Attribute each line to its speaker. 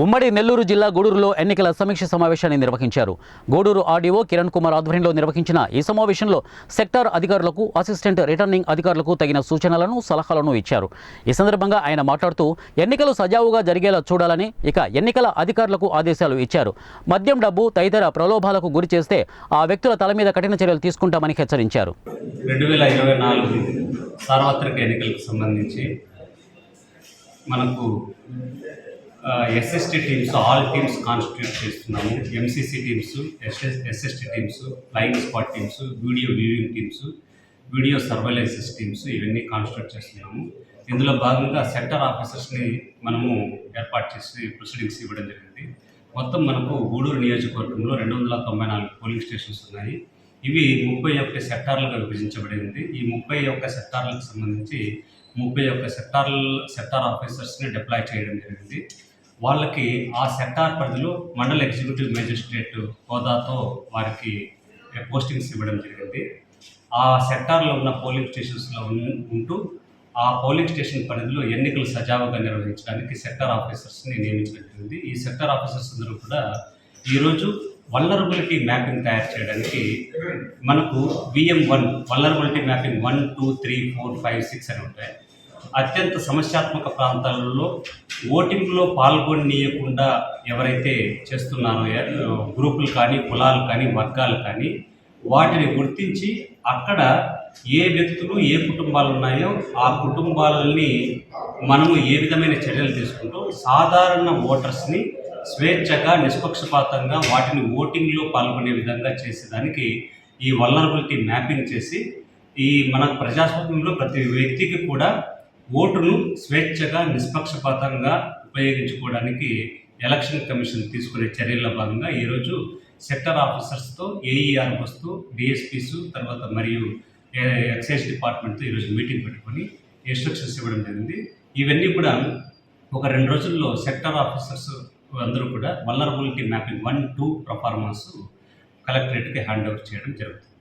Speaker 1: ఉమ్మడి నెల్లూరు జిల్లా గూడూరులో ఎన్నికల సమీక్ష సమావేశాన్ని నిర్వహించారు. గూడూరు ఆర్డీఓ కిరణ్ కుమార్ ఆధ్వర్యంలో నిర్వహించిన ఈ సమావేశంలో సెక్టార్ అధికారులకు అసిస్టెంట్ రిటర్నింగ్ అధికారులకు తగిన సూచనలను సలహాలను ఇచ్చారు. ఈ సందర్భంగా ఆయన మాట్లాడుతూ ఎన్నికలు సజావుగా జరిగేలా చూడాలని ఇక ఎన్నికల అధికారులకు ఆదేశాలు ఇచ్చారు. మద్యం డబ్బు తదితర ప్రలోభాలకు గురి చేస్తే ఆ వ్యక్తుల తల మీద కఠిన చర్యలు తీసుకుంటామని హెచ్చరించారు.
Speaker 2: రెండు వేల ఇరవై నాలుగు సార్వత్రిక ఎన్నికలకు సంబంధించి మనకు SST teams all teams constitute చేస్తున్నాము. MCC teams SS SST teams flying spot teams video viewing teams video surveillances teams ఇవన్నీ కాన్స్టిట్యూట్ చేస్తున్నాము. ఇందులో భాగంగా సెక్టర్ ఆఫీసర్స్ని మనము ఏర్పాటు చేసి ప్రొసీడింగ్స్ ఇవ్వడం జరిగింది. మొత్తం మనకు గూడూరు నియోజకవర్గంలో రెండు వందల తొంభై నాలుగు పోలింగ్ స్టేషన్స్ ఉన్నాయి. ఇవి ముప్పై ఒకటి సెక్టార్లుగా విభజించబడింది. ఈ ముప్పై ఒక్క సెక్టార్లకు సంబంధించి ముప్పై ఒక్క సెక్టార్ సెక్టార్ ఆఫీసర్స్ని డిప్లాయ్ చేయడం జరిగింది. వాళ్ళకి ఆ సెక్టార్ పరిధిలో మండల ఎగ్జిక్యూటివ్ మేజిస్ట్రేట్ హోదాతో వారికి పోస్టింగ్స్ ఇవ్వడం జరిగింది. ఆ సెక్టార్లో ఉన్న పోలింగ్ స్టేషన్స్లో ఉంటూ ఆ పోలింగ్ స్టేషన్ పరిధిలో ఎన్నికలు సజావుగా నిర్వహించడానికి సెక్టార్ ఆఫీసర్స్ని నియమించడం జరిగింది. ఈ సెక్టార్ ఆఫీసర్స్ అందరూ కూడా ఈరోజు వల్నరబిలిటీ మ్యాపింగ్ తయారు చేయడానికి మనకు VM one vulnerability mapping one two three four five six అని ఉంటాయి. అత్యంత సమస్యాత్మక ప్రాంతాలలో ఓటింగ్లో పాల్గొననీయకుండా ఎవరైతే చేస్తున్నారో గ్రూపులు కానీ కులాలు కానీ వర్గాలు కానీ వాటిని గుర్తించి అక్కడ ఏ వ్యక్తులు ఏ కుటుంబాలు ఉన్నాయో ఆ కుటుంబాలని మనము ఏ విధమైన చర్యలు తీసుకుంటూ సాధారణ ఓటర్స్ని స్వేచ్ఛగా నిష్పక్షపాతంగా వాటిని ఓటింగ్లో పాల్గొనే విధంగా చేసేదానికి ఈ వల్నరబిలిటీ మ్యాపింగ్ చేసి ఈ మన ప్రజాస్వామ్యంలో ప్రతి వ్యక్తికి కూడా ఓటును స్వేచ్ఛగా నిష్పక్షపాతంగా ఉపయోగించుకోవడానికి ఎలక్షన్ కమిషన్ తీసుకునే చర్యల్లో భాగంగా ఈరోజు సెక్టర్ ఆఫీసర్స్తో ఏఈఆర్ వస్తూ డిఎస్పీస్ తర్వాత మరియు ఎక్సైజ్ డిపార్ట్మెంట్తో ఈరోజు మీటింగ్ పెట్టుకొని ఇన్స్ట్రక్షన్స్ ఇవ్వడం జరిగింది. ఇవన్నీ కూడా ఒక రెండు రోజుల్లో సెక్టర్ ఆఫీసర్స్ అందరూ కూడా vulnerability mapping one two performance కలెక్టరేట్కి hand over చేయడం జరుగుతుంది.